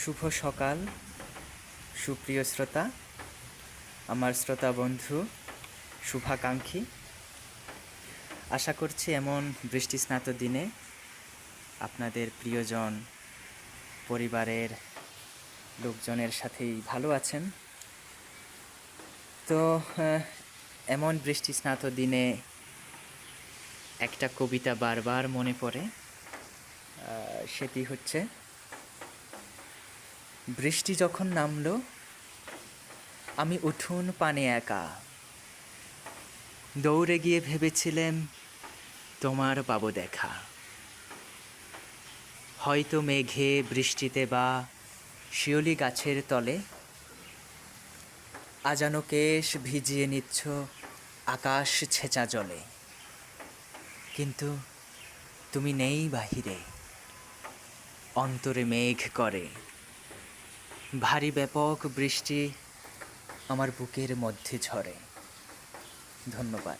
শুভ সকাল, সুপ্রিয় শ্রোতা, আমার শ্রোতা বন্ধু, শুভাকাঙ্ক্ষী। আশা করছি এমন বৃষ্টিস্নাত দিনে আপনাদের প্রিয়জন, পরিবারের লোকজনের সাথেই ভালো আছেন। তো এমন বৃষ্টিস্নাত দিনে একটা কবিতা বারবার মনে পড়ে সেটি হচ্ছে বৃষ্টি যখন নামলো, আমি উঠুন পানে একা। দৌড়ে গিয়ে ভেবেছিলাম, তোমার পাবো দেখা। হয়তো মেঘে, বৃষ্টিতে বা শিওলি গাছের তলে আজানো কেশ ভিজিয়ে নিচ্ছ আকাশ ছেঁচা জলে। কিন্তু তুমি নেই বাহিরে, অন্তরে মেঘ করে। ভারী ব্যাপক বৃষ্টি আমার বুকের মধ্যে ঝরে। ধন্যবাদ।